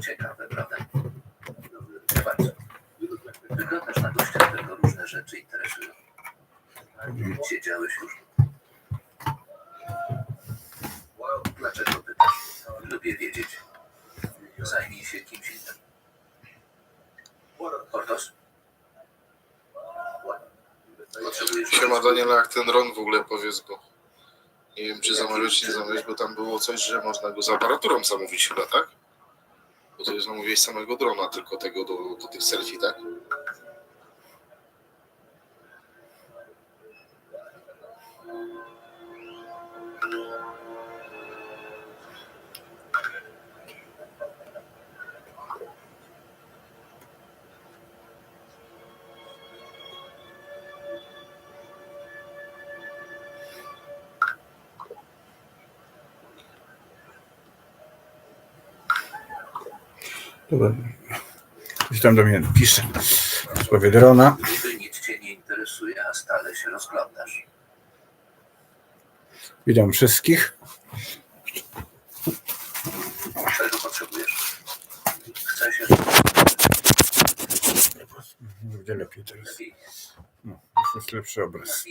Ciekawe, prawda? Bardzo. Wyglądasz na gościa, którego różne rzeczy interesują. Siedziałeś już? Dlaczego pytasz? Lubię wiedzieć. Zajmij się kimś innym. Portos? Potrzebujesz... Siema Daniela, jak ten Ron w ogóle powiedz, bo nie wiem czy zamawiać, czy nie zamawiać, bo tam było coś, że można go z aparaturą zamówić chyba, tak? Bo to zamówiłeś samego drona, tylko tego do, do tych selfie, tak? Dobra. Ktoś tam do mnie pisze w sprawie drona. Niby nic cię nie interesuje, a stale się rozglądasz. Witam wszystkich. Czego potrzebujesz? Chcę się Będzie lepiej teraz. No, już jest lepszy obraz.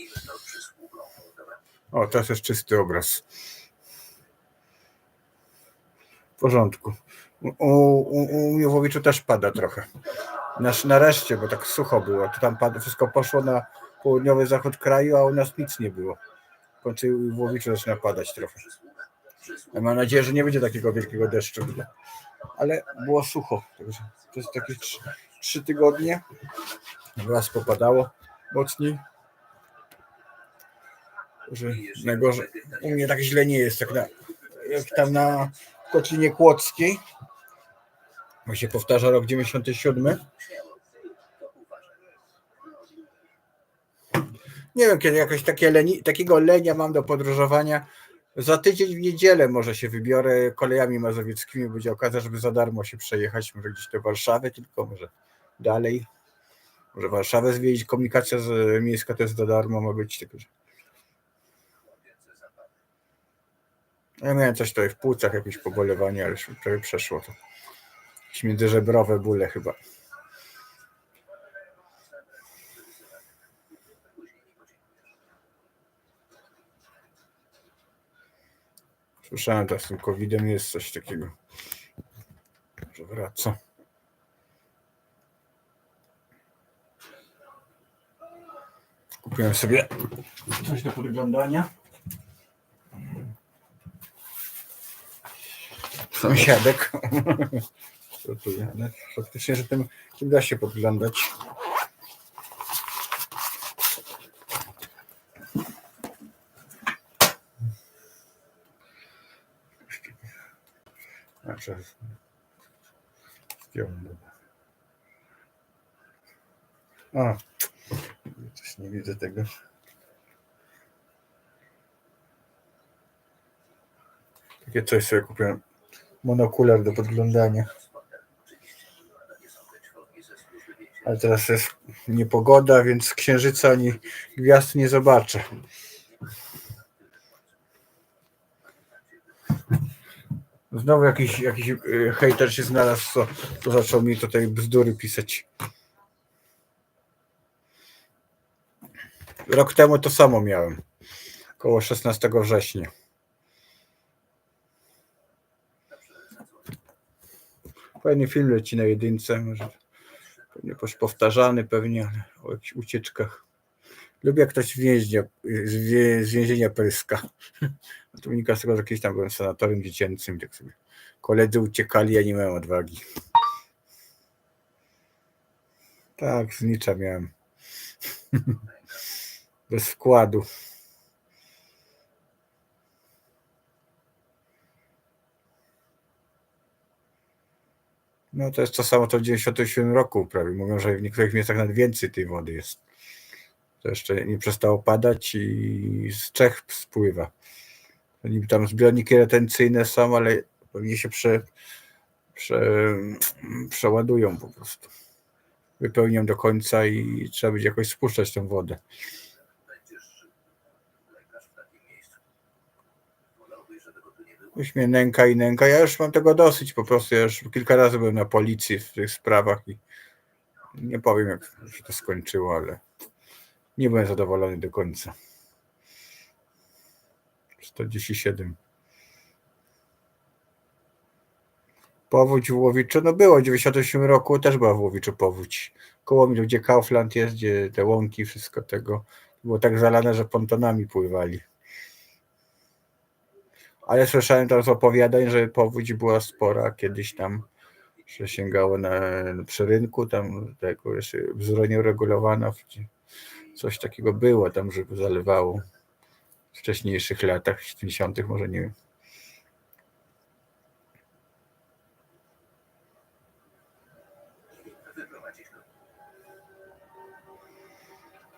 O, teraz jest czysty obraz. W porządku. U, u, u Miłowiczu też pada trochę. Nasz, nareszcie, bo tak sucho było. To tam pada, wszystko poszło na południowy zachód kraju, a u nas nic nie było. W końcu Miłowiczu zaczyna padać trochę. Ja mam nadzieję, że nie będzie takiego wielkiego deszczu. Ale było sucho. To jest takie trzy, trzy tygodnie. Raz popadało mocniej. Że najgorzej. U mnie tak źle nie jest, jak, na, jak tam na Kotlinie Kłodzkiej. Bo się powtarza rok 97. Nie wiem, kiedy jakoś leni, takiego lenia mam do podróżowania. Za tydzień w niedzielę może się wybiorę kolejami mazowieckimi, będzie okazja, żeby za darmo się przejechać, może gdzieś do Warszawy, tylko może dalej. Może Warszawę zwiedzić, komunikacja z, miejska też za darmo ma być. Tylko, że... Ja miałem coś tutaj w płucach, jakieś pobolewanie, ale już prawie przeszło to. Jakieś międzyżebrowe bóle chyba. Słyszałem, że z tym COVID-em jest coś takiego, że wraca. Kupiłem sobie coś do podglądania. Sąsiadek. Co tu jadę? Faktycznie, że tym, tym da się podglądać. Znaczy. A, coś nie widzę tego. Takie coś sobie kupiłem. Monokular do podglądania. Ale teraz jest niepogoda, więc księżyca ani gwiazd nie zobaczę. Znowu jakiś, jakiś y, hejter się znalazł, co, co zaczął mi tutaj bzdury pisać. Rok temu to samo miałem. Koło 16 września. Fajny film leci na jedynce, może poś- powtarzany pewnie, o jakichś ucieczkach. Lubię jak ktoś z więźnia, z, więzienia pryska. To wynika z tego, że kiedyś tam byłem sanatorium dziecięcym, tak sobie koledzy uciekali, ja nie miałem odwagi. Tak, znicza miałem. Bez wkładu. No to jest to samo, co w 97 roku prawie. Mówią, że w niektórych miejscach nawet więcej tej wody jest. To jeszcze nie przestało padać i z Czech spływa. Niby tam zbiorniki retencyjne są, ale pewnie się prze, prze, przeładują po prostu. Wypełnią do końca i trzeba będzie jakoś spuszczać tę wodę. Będziesz lekarz w takim miejscu. Wolałbyś, żeby go tu nie było? Już mnie nęka i nęka. Ja już mam tego dosyć po prostu. Ja już kilka razy byłem na policji w tych sprawach i nie powiem, jak się to skończyło, ale nie byłem zadowolony do końca. 47. Powódź w Łowiczu, no było w 98 roku, też była w Łowiczu powódź. Koło mnie, gdzie Kaufland jest, gdzie te łąki, wszystko tego. Było tak zalane, że pontonami pływali. Ale słyszałem tam z opowiadań, że powódź była spora kiedyś tam, że sięgało na, przy rynku, tam tego jeszcze wzór nieuregulowana, coś takiego było tam, żeby zalewało w wcześniejszych latach, 70. może nie wiem.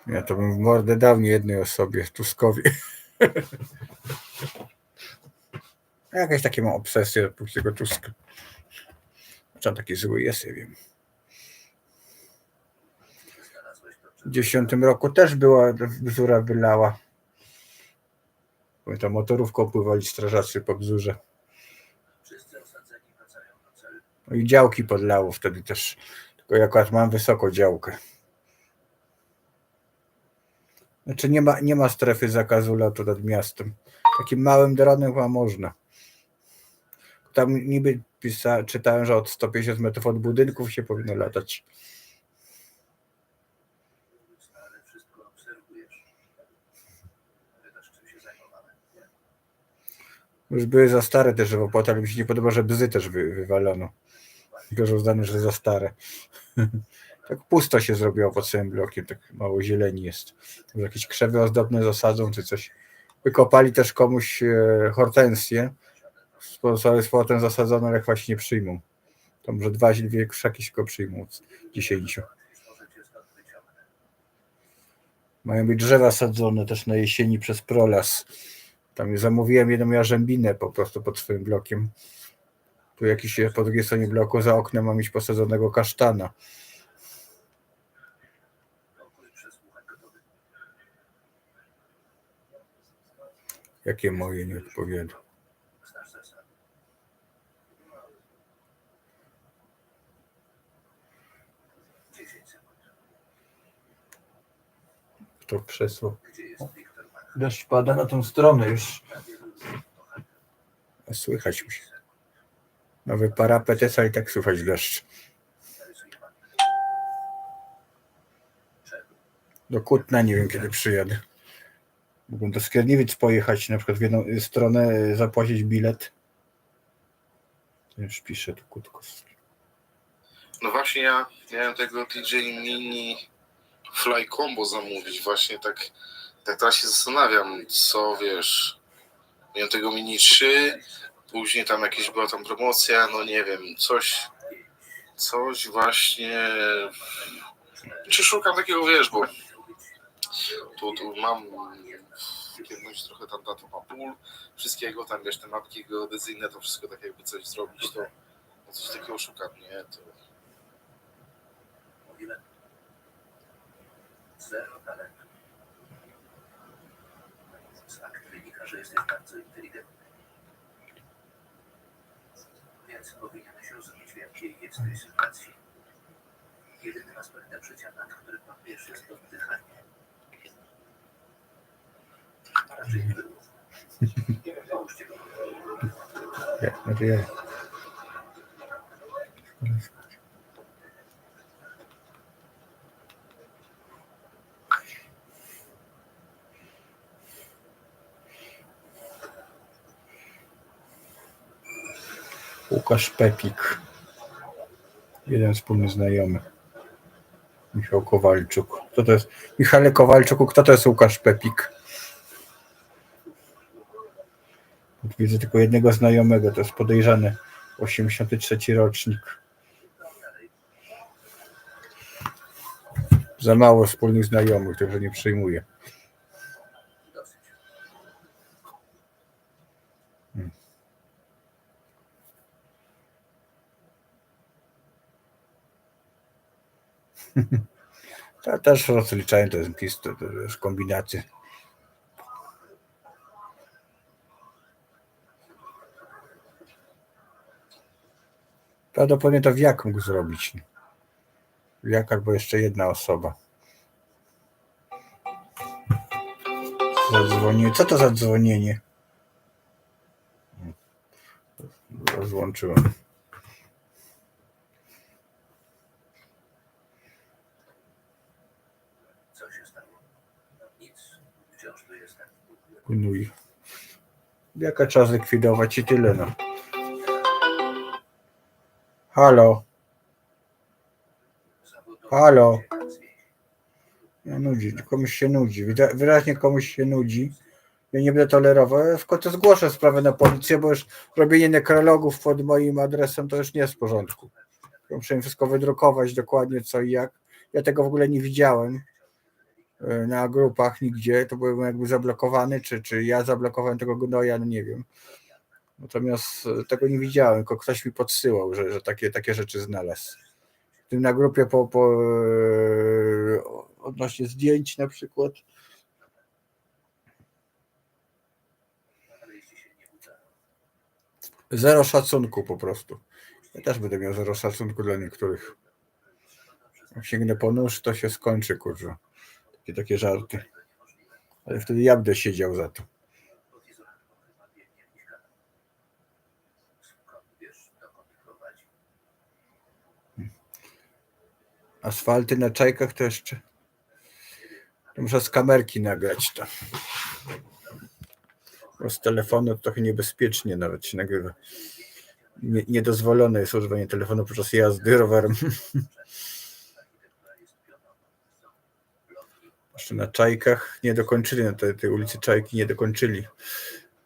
Ja to bym w mordę dał nie jednej osobie, Tuskowi. Jakieś takie mam obsesje oprócz tego Tuska. Czy taki zły jest, nie wiem. W 10 roku też była bzura wylała. Pamiętam, motorówką pływali strażacy po bzurze. Do. No i działki podlało wtedy też. Tylko ja akurat mam wysoko działkę. Znaczy nie ma, nie ma strefy zakazu lotu nad miastem. Takim małym dronem chyba można. Tam niby pisa, czytałem, że od 150 metrów od budynków się powinno latać. Już były za stare te żywopłoty, ale mi się nie podoba, że bzy też wy, wywalono. Tylko uznane, że za stare. tak pusto się zrobiło pod całym blokiem, tak mało zieleni jest. Może jakieś krzewy ozdobne zasadzą, czy coś. Wykopali też komuś e, hortensję. Z powrotem zasadzone, ale się nie przyjmą. To może dwa, dwie krzaki się go przyjmą z dziesięciu. Mają być drzewa sadzone też na jesieni przez prolas. Tam zamówiłem jedną jarzębinę po prostu pod swoim blokiem. Tu jakiś po drugiej stronie bloku za oknem mam mieć posadzonego kasztana. Jakie moje nie odpowiada. Wiktor Mach? Deszcz pada na tą stronę już. Słychać mi się. Nowy parapet jest, ale i tak słychać deszcz. Do Kutna nie wiem kiedy przyjadę. Mógłbym do Skierniewic pojechać, na przykład w jedną stronę zapłacić bilet. To Już piszę tu Kutkowski. No właśnie ja miałem tego DJ Mini Fly Combo zamówić. Właśnie tak, tak teraz się zastanawiam, co wiesz. Miałem tego Mini 3, później tam jakieś była tam promocja, no nie wiem, coś, coś właśnie. Czy szukam takiego, wiesz, bo tu, tu mam kiedyś trochę tam na ma pól, wszystkiego tam, wiesz, te mapki geodezyjne, to wszystko tak jakby coś zrobić, to no coś takiego szukam, nie? To... Zero talentu. Z akt wynika, że jesteś bardzo inteligentny. Więc powinieneś rozumieć, w jakiej jesteś sytuacji. Jedynym aspektem życia, nad którym panujesz, jest oddychanie. A raczej nie było. Połóżcie go. Ja, znaczy Łukasz Pepik. Jeden wspólny znajomy. Michał Kowalczuk. Kto to jest? Michale Kowalczuku, kto to jest Łukasz Pepik? Widzę tylko jednego znajomego, to jest podejrzany 83 rocznik. Za mało wspólnych znajomych, także nie przyjmuję. Dosyć. To też rozliczanie to jest jakieś to, to jest kombinacje. Prawdopodobnie to wiak mógł zrobić. Wiak albo jeszcze jedna osoba. Zadzwonienie. Co to za dzwonienie? Rozłączyłem. Gnój. Jaka trzeba zlikwidować i tyle no. Halo, Halo. ja nudzi, komuś się nudzi. Wyraźnie komuś się nudzi. Ja nie będę tolerował. Ja w końcu zgłoszę sprawę na policję, bo już robienie nekrologów pod moim adresem to już nie jest w porządku. Muszę wszystko wydrukować dokładnie co i jak. Ja tego w ogóle nie widziałem na grupach nigdzie. To byłem jakby zablokowany, czy, czy ja zablokowałem tego gnoja, no nie wiem. Natomiast e, tego nie widziałem, tylko ktoś mi podsyłał, że, że takie, takie rzeczy znalazł. W tym na grupie po, po e, odnośnie zdjęć na przykład. Zero szacunku po prostu. Ja też będę miał zero szacunku dla niektórych. Jak sięgnę po nóż, to się skończy, kurczę. Takie, żarty. Ale wtedy ja będę siedział za to. Asfalty na czajkach to jeszcze. To muszę z kamerki nagrać to. Bo z telefonu trochę niebezpiecznie nawet się nagrywa. Nie, niedozwolone jest używanie telefonu podczas jazdy rowerem. Architektura jest pionowa. Są Jeszcze na czajkach nie dokończyli, na tej, tej ulicy Czajki nie dokończyli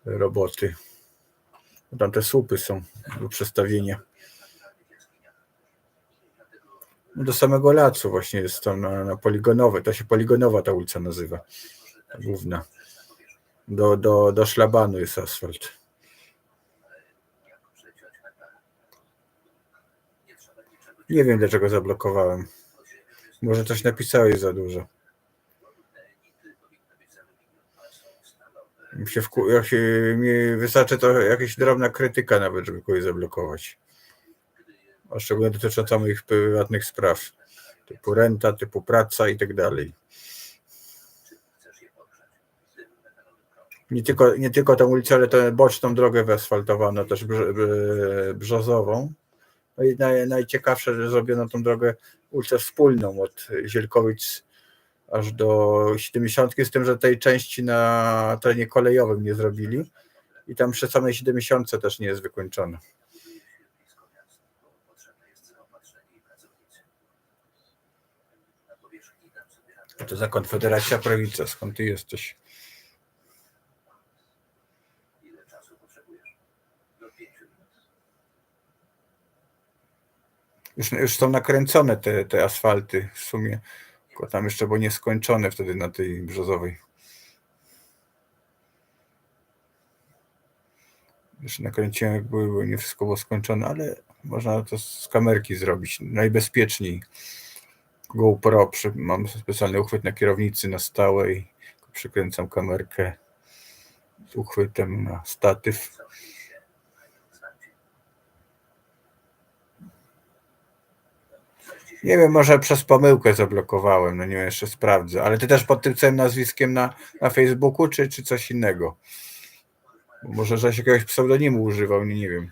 roboty. Bo Tam te słupy są do przestawienia. No Do samego lacu właśnie jest tam na, na poligonowe. To się poligonowa ta ulica nazywa. Główna. Do, do, do szlabanu jest asfalt. Nie wiem dlaczego zablokowałem. Może coś napisałeś za dużo. Te nity powinny być z aluminium, a są stalowe. Mi się wku... jak się mi wystarczy to jakaś drobna krytyka nawet, żeby kogoś zablokować. A szczególnie dotycząca moich prywatnych spraw. Typu renta, typu praca i tak dalej. Nie tylko, nie tylko tę ulicę, ale tę boczną drogę wyasfaltowano, też brz, brz, brzozową. No i naj, najciekawsze, że zrobiono tą drogę ulicę wspólną od Zielkowic aż do 70, z tym, że tej części na terenie kolejowym nie zrobili. I tam przy samej 70 też nie jest. A to za Konfederacja Prawica, skąd ty jesteś? Już, już są nakręcone te, te asfalty w sumie. Tylko tam jeszcze było nieskończone wtedy na tej brzozowej. Już nakręciłem, jak były, bo nie wszystko było skończone, ale można to z kamerki zrobić. Najbezpieczniej. GoPro, mam specjalny uchwyt na kierownicy na stałej. Przykręcam kamerkę z uchwytem na statyw. Co się się znajdzie? Coś ci się Nie wiem, może przez pomyłkę zablokowałem, no nie wiem, jeszcze sprawdzę. Ale ty też pod tym samym nazwiskiem na, na Facebooku, czy, czy coś innego? Bo może żeś jakiegoś pseudonimu używał, nie, nie wiem.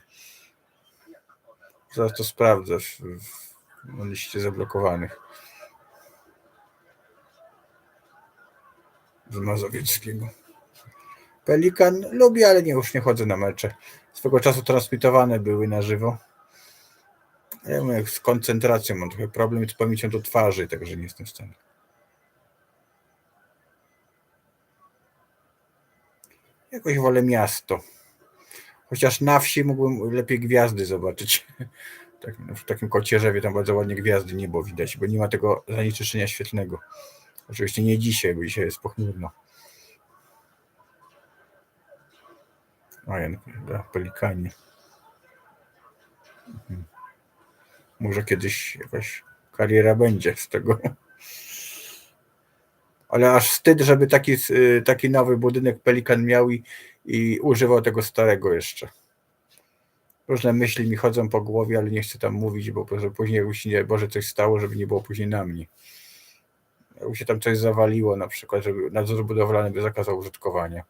Zaraz to sprawdzę w, w, liście zablokowanych. Z Mazowieckiego. Pelikan lubię, ale nie, już nie chodzę na mecze. Swego czasu transmitowane były na żywo. Ja mówię, z koncentracją mam trochę problem z pamięcią do twarzy, także nie jestem w stanie. Jakoś wolę miasto. Chociaż na wsi mógłbym lepiej gwiazdy zobaczyć. Tak, w takim kocierzewie tam bardzo ładnie gwiazdy niebo widać, bo nie ma tego zanieczyszczenia świetlnego. Oczywiście nie dzisiaj, bo dzisiaj jest pochmurno. A ja pelikanie. Mhm. Może kiedyś jakaś kariera będzie z tego. Ale aż wstyd, żeby taki, y, taki nowy budynek Pelikan miał i, i używał tego starego jeszcze. różne myśli mi chodzą po głowie, ale nie chcę tam mówić, bo później nie Boże coś stało, żeby nie było później na mnie. Jakby się tam coś zawaliło, na przykład, żeby nadzór budowlany by zakazał użytkowania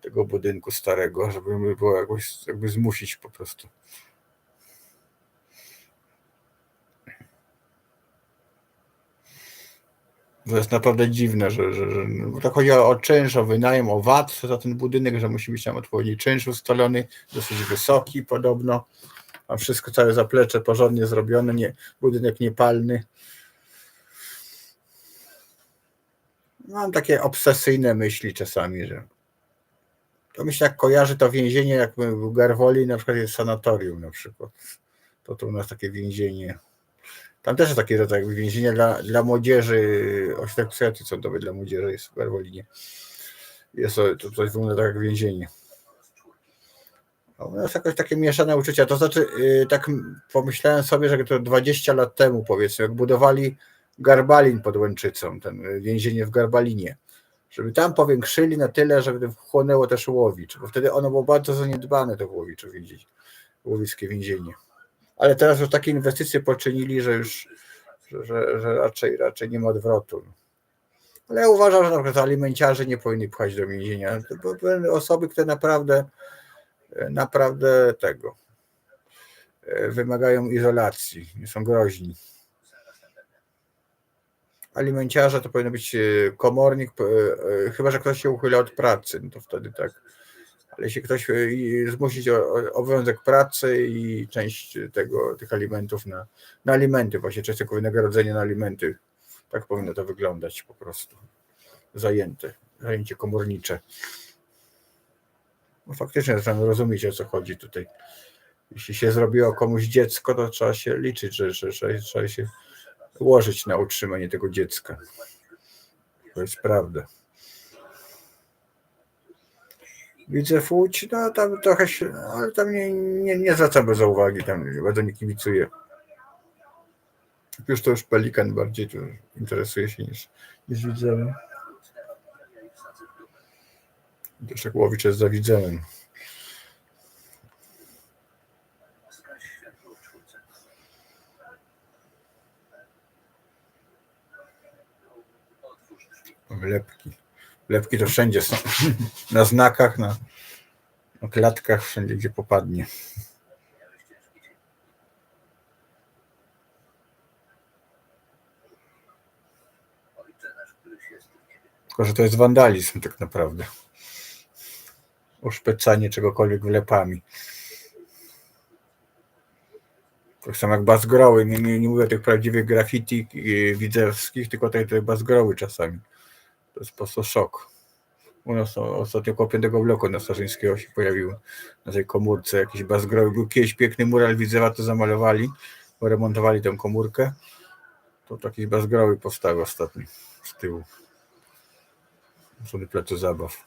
tego budynku starego, żeby było jakoś jakby zmusić po prostu. To jest naprawdę dziwne, że, że, że to chodzi o, o czynsz, o wynajem, o VAT za ten budynek, że musi być tam odpowiedni czynsz ustalony, dosyć wysoki podobno. A wszystko, całe zaplecze porządnie zrobione, nie, budynek niepalny. Mam takie obsesyjne myśli czasami, że to mi się tak kojarzy to więzienie, jak w Garwoli na przykład jest sanatorium na przykład. To to u nas takie więzienie. Tam też jest takie rodzaj więzienia dla, dla młodzieży, ośrodek psychiatrii sądowej dla młodzieży jest w Garwolinie. Jest to, coś wygląda tak jak więzienie. A U nas jakoś takie mieszane uczucia. To znaczy, yy, tak pomyślałem sobie, że to 20 lat temu powiedzmy, jak budowali Garbalin pod Łęczycą, ten y, więzienie w Garbalinie, żeby tam powiększyli na tyle, żeby wchłonęło też Łowicz, bo wtedy ono było bardzo zaniedbane, to w Łowiczu więzienie, Łowickie więzienie. Ale teraz już takie inwestycje poczynili, że już że, że, raczej, raczej nie ma odwrotu. Ale ja uważam, że na przykład alimenciarze nie powinni pchać do więzienia. To były osoby, które naprawdę, naprawdę tego e, wymagają izolacji, nie są groźni. Alimenciarze to powinno być e, komornik, e, chyba że ktoś się uchyla od pracy, no to wtedy tak. Ale jeśli ktoś e, zmusić obowiązek pracy i część tego, tych alimentów na, na alimenty, właśnie część tego wynagrodzenia na alimenty, tak powinno to wyglądać po prostu. Zajęte, zajęcie komornicze. No faktycznie trzeba rozumieć o co chodzi tutaj. Jeśli się zrobiło komuś dziecko, to trzeba się liczyć, że, że, że trzeba się łożyć na utrzymanie tego dziecka. To jest prawda. Widzę Łódź, no tam trochę się, ale tam nie, nie, nie zwracam bez uwagi, tam bardzo nie kibicuję. Już to już Pelikan bardziej tu interesuje się niż, niż Widzew. Też jak Łowicz jest za Widzewem. Zgaś Lepki. To wszędzie są. Na znakach, na, klatkach, wszędzie gdzie popadnie. Tylko, że to jest wandalizm tak naprawdę. Uszpecanie czegokolwiek wlepami. Tak samo jak bazgroły. Nie, nie, nie mówię o tych prawdziwych graffiti yy, widzewskich, tylko te, te bazgroły czasami. To jest po prostu szok. U nas ostatnio koło piątego bloku na Starzyńskiego się pojawił na tej komórce jakiś bazgroły. Był kiedyś piękny mural Widzewa, to zamalowali, bo remontowali tę komórkę. To jakieś bazgroły powstały ostatnio z tyłu. Sobie placu zabaw.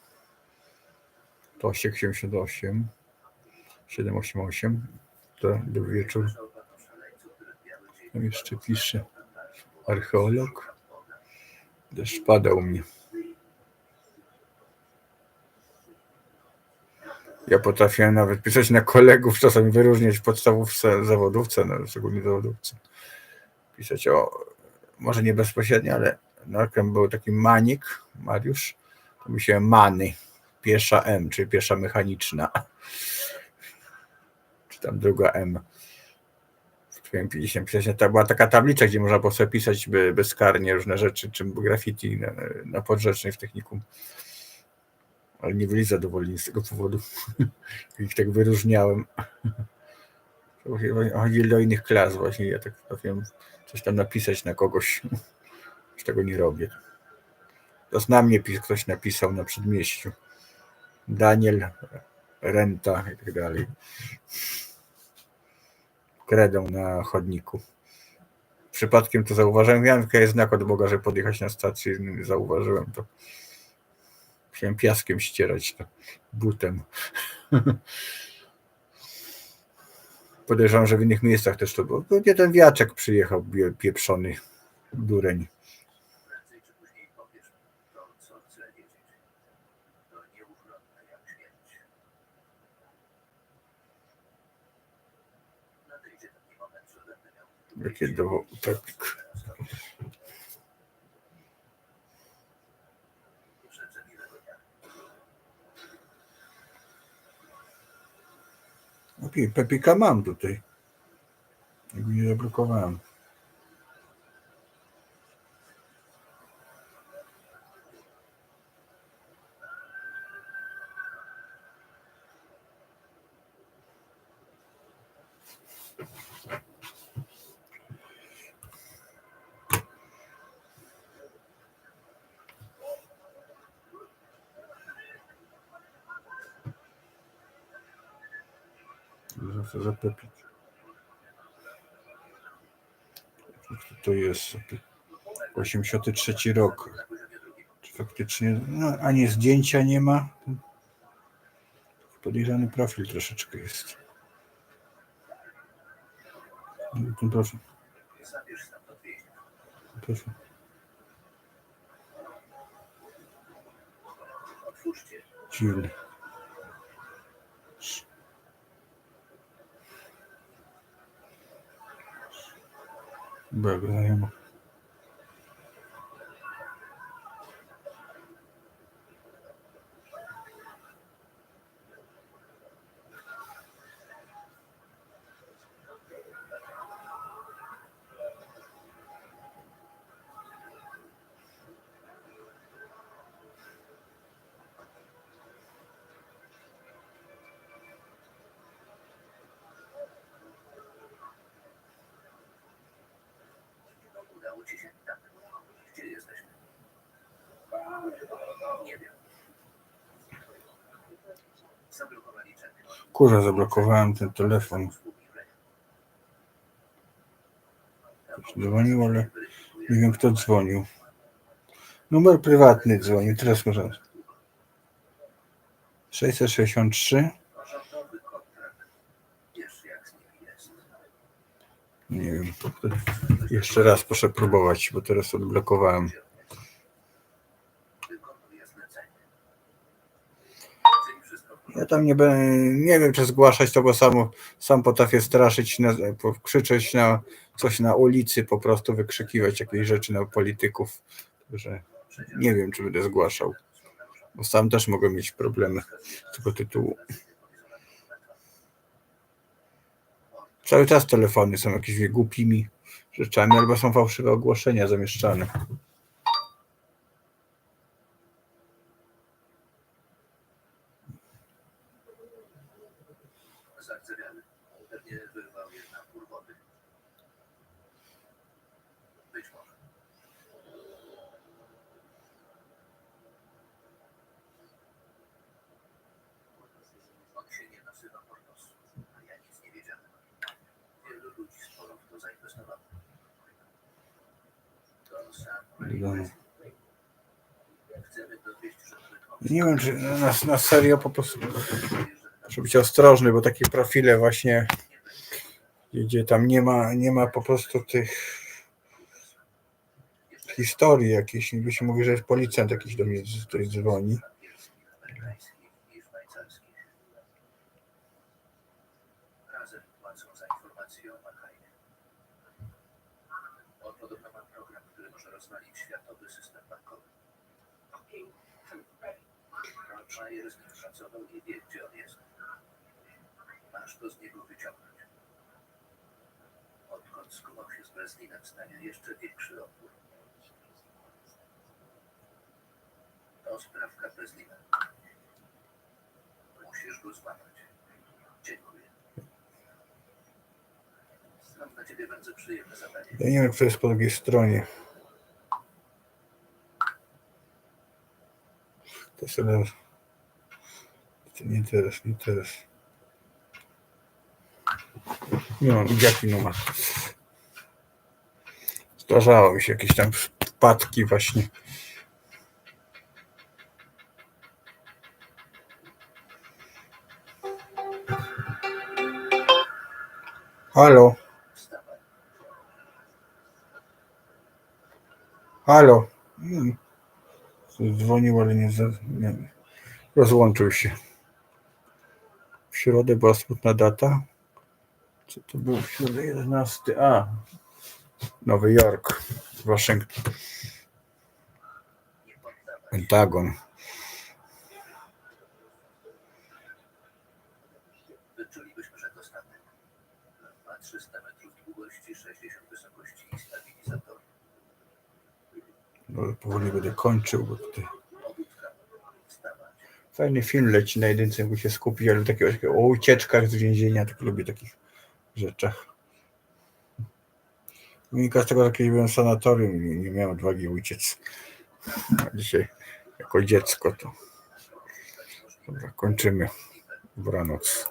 To 878, 788, to do wieczór. Tam jeszcze pisze archeolog. Deszcz pada u mnie. Ja potrafiłem nawet pisać na kolegów, czasami wyróżniać w podstawówce, zawodówce, no, szczególnie zawodówce. Pisać o, może nie bezpośrednio, ale Narkem był taki Manik, Mariusz, to myślałem Many, pierwsza M, czyli pierwsza mechaniczna. Czy tam druga M. Potrafiłem pisać, pisać. To była taka tablica, gdzie można było sobie pisać be- bezkarnie różne rzeczy, czym graffiti na, na podrzecznej w technikum. Ale nie byli zadowoleni z tego powodu. Ich tak wyróżniałem. Chodzi do innych klas właśnie. Ja tak potrafiłem coś tam napisać na kogoś. Już tego nie robię. To na mnie ktoś napisał na przedmieściu. Daniel, Renta i tak dalej. Kredą na chodniku. Przypadkiem to zauważyłem. Miałem taki znak od Boga, że podjechać na stację. Zauważyłem to. Musiałem piaskiem ścierać to butem. Podejrzewam, że w innych miejscach też to było. Pewnie ten wiaczek przyjechał, pieprzony dureń. Prędzej czy później powiesz to, co chcę wiedzieć. To nieuchronne jak śmierć. Nadejdzie taki moment, że będę miał Jakie do topik. Życzę miłego dnia. Okej, Pepika mam tutaj. Jakby nie zablokowałem. Co to jest? 83 rok. Czy faktycznie, no, ani zdjęcia nie ma. Podejrzany profil troszeczkę jest. Ten profil. Otwórzcie. Dziwny. Bardzo znajomo. Udało ci się? Tak. Gdzie jesteśmy? Nie wiem. Zablokowali czety. Kurwa, zablokowałem ten telefon. Dzwonił, ale nie wiem kto dzwonił. Numer prywatny dzwonił, teraz może. 663? Rządowy kontrakt. Wiesz jak z nimi jest. Nie wiem. Jeszcze raz proszę próbować, bo teraz odblokowałem. Wykonuje zlecenie. Czyli wszystko w Ja tam nie będę, nie wiem czy zgłaszać to, bo sam, sam potrafię straszyć, na, krzyczeć na coś na ulicy, po prostu wykrzykiwać jakieś rzeczy na polityków, że nie wiem czy będę zgłaszał, bo sam też mogę mieć problemy z tego tytułu. Cały czas telefony są jakimiś głupimi rzeczami, albo są fałszywe ogłoszenia zamieszczane. Zardzewiały. Pewnie wyrwał je na pół wody. Być może. On się nie nazywa Portos, a ja nic nie wiedziałem. Wielu ludzi sporo w to zainwestowało. To Nie wiem, czy na, na serio po prostu Muszę być ostrożny, bo takie profile właśnie, gdzie, tam nie ma, nie ma po prostu tych historii jakiejś, niby się mówi, że jest policjant jakiś do mnie tutaj dzwoni. amerykańskich i szwajcarskich. Razem płacą za informacje o Bahajnie. On podobno ma program, który może rozwalić światowy system bankowy. Nim pracował i wie, gdzie on jest. Masz to z niego wyciągnąć. Odkąd skumał się z Breslinem, stanie jeszcze większy opór. To sprawka Breslina. Musisz go złapać. Dziękuję. Mam dla ciebie bardzo przyjemne zadanie. Ja nie wiem, kto jest po drugiej stronie. To sobie... Nie teraz, nie teraz. No, jaki numer? Zdarzało mi się jakieś tam wpadki właśnie. Halo, halo. Hmm. Dzwonił, ale nie, nie rozłączył się. W środę była smutna data. Co to był środę 11? A, Nowy Jork, Waszyngton. Pentagon. Wyczulibyśmy, że to statek. Ma 300 metrów długości, 60 wysokości i stabilizator. No, powoli będę kończył, bo tutaj. Fajny film leci na jedynce, mógł się skupić, ale takiego, takiego o ucieczkach z więzienia, tak lubię takich rzeczach. Wynika z tego, że kiedyś byłem w sanatorium i nie miałem odwagi uciec. A dzisiaj jako dziecko to. Dobra, kończymy. Dobranoc.